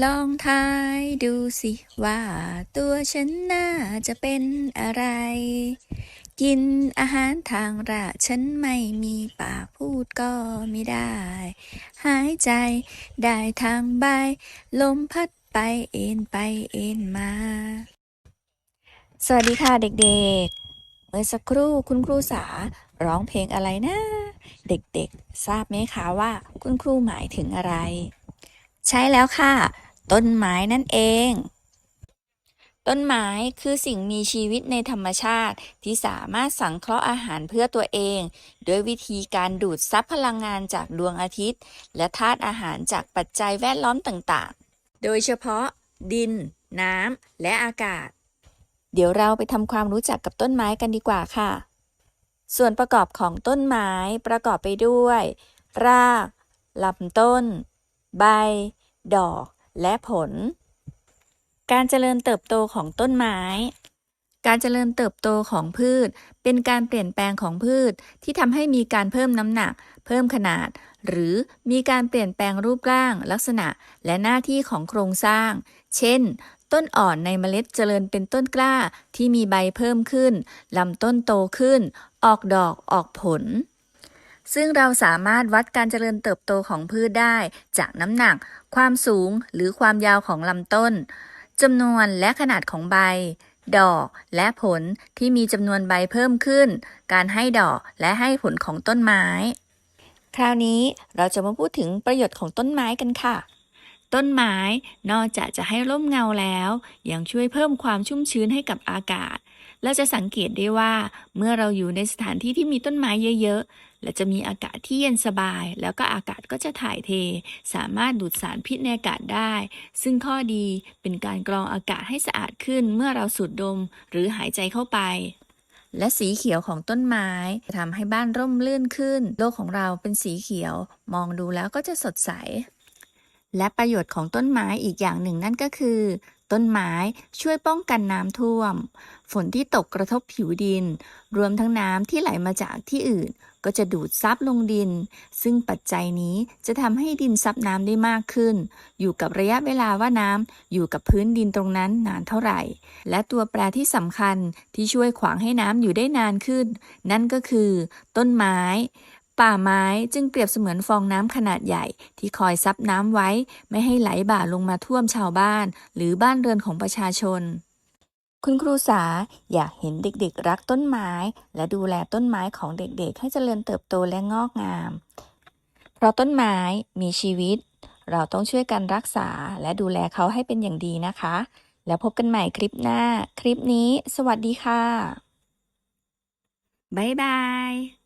ลองทายดูสิว่าตัวฉันน่าจะเป็นอะไร กินอาหารทางรากฉันไม่มีปากพูดก็ไม่ได้ หายใจได้ทางใบ ลมพัดไปเอ็นไปเอ็นมา สวัสดีค่ะเด็กๆ เมื่อสักครู่คุณครูสาร้องเพลงอะไรนะ เด็กๆ ทราบไหมคะว่าคุณครูหมายถึงอะไรใช่แล้วค่ะ ต้นไม้นั่นเอง ต้นไม้คือสิ่งมีชีวิตในธรรมชาติที่สามารถสังเคราะห์อาหารเพื่อตัวเอง ด้วยวิธีการดูดซับพลังงานจากดวงอาทิตย์ และธาตุอาหารจากปัจจัยแวดล้อมต่างๆ โดยเฉพาะ ดิน น้ำ และอากาศ เดี๋ยวเราไปทำความรู้จักกับต้นไม้กันดีกว่าค่ะ ส่วนประกอบของต้นไม้ประกอบไปด้วย รากลำต้น ใบ ดอก และผล การเจริญเติบโตของต้นไม้ การเจริญเติบโตของพืช เป็นการเปลี่ยนแปลงของพืชที่ทำให้มีการเพิ่มน้ำหนัก เพิ่มขนาด หรือมีการเปลี่ยนแปลงรูปร่าง ลักษณะ และหน้าที่ของโครงสร้าง เช่นต้นอ่อนในเมล็ดเจริญเป็นต้นกล้าที่มีใบเพิ่มขึ้น ลำต้นโตขึ้น ออกดอกออกผล ซึ่งเราสามารถวัดการเจริญเติบโตของพืชได้ จากน้ำหนัก ความสูงหรือความยาวของลำต้นจำนวนและขนาดของใบ ดอกและผลที่มีจำนวนใบเพิ่มขึ้น การให้ดอกและให้ผลของต้นไม้ คราวนี้เราจะมาพูดถึงประโยชน์ของต้นไม้กันค่ะต้นไม้นอกจากจะให้ร่มเงาแล้ว ยังช่วยเพิ่มความชุ่มชื้นให้กับอากาศ เราจะสังเกตได้ว่าเมื่อเราอยู่ในสถานที่ที่มีต้นไม้เยอะๆ และจะมีอากาศที่เย็นสบาย แล้วก็อากาศก็จะถ่ายเท สามารถดูดสารพิษในอากาศได้ ซึ่งข้อดีเป็นการกรองอากาศให้สะอาดขึ้นเมื่อเราสูดดมหรือหายใจเข้าไปและสีเขียวของต้นไม้จะทำให้บ้านร่มรื่นขึ้น โลกของเราเป็นสีเขียว มองดูแล้วก็จะสดใส และประโยชน์ของต้นไม้อีกอย่างหนึ่งนั่นก็คือ ต้นไม้ช่วยป้องกันน้ำท่วม ฝนที่ตกกระทบผิวดิน รวมทั้งน้ำที่ไหลมาจากที่อื่น ก็จะดูดซับลงดิน ซึ่งปัจจัยนี้จะทำให้ดินซับน้ำได้มากขึ้น อยู่กับระยะเวลาว่าน้ำอยู่กับพื้นดินตรงนั้นนานเท่าไหร่ และตัวแปรที่สำคัญที่ช่วยขวางให้น้ำอยู่ได้นานขึ้น นั่นก็คือ ต้นไม้ ป่าไม้จึงเปรียบเสมือนฟองน้ำขนาดใหญ่ ที่คอยซับน้ำไว้ ไม่ให้ไหลบ่าลงมาท่วมชาวบ้าน หรือบ้านเรือนของประชาชน คุณครูสาอยากเห็นเด็กๆ รักต้นไม้ และดูแลต้นไม้ของเด็กๆ ให้เจริญเติบโตและงอกงาม เพราะต้นไม้มีชีวิต เราต้องช่วยกันรักษาและดูแลเขาให้เป็นอย่างดีนะคะ แล้วพบกันใหม่คลิปหน้า คลิปนี้ สวัสดีค่ะบ๊ายบาย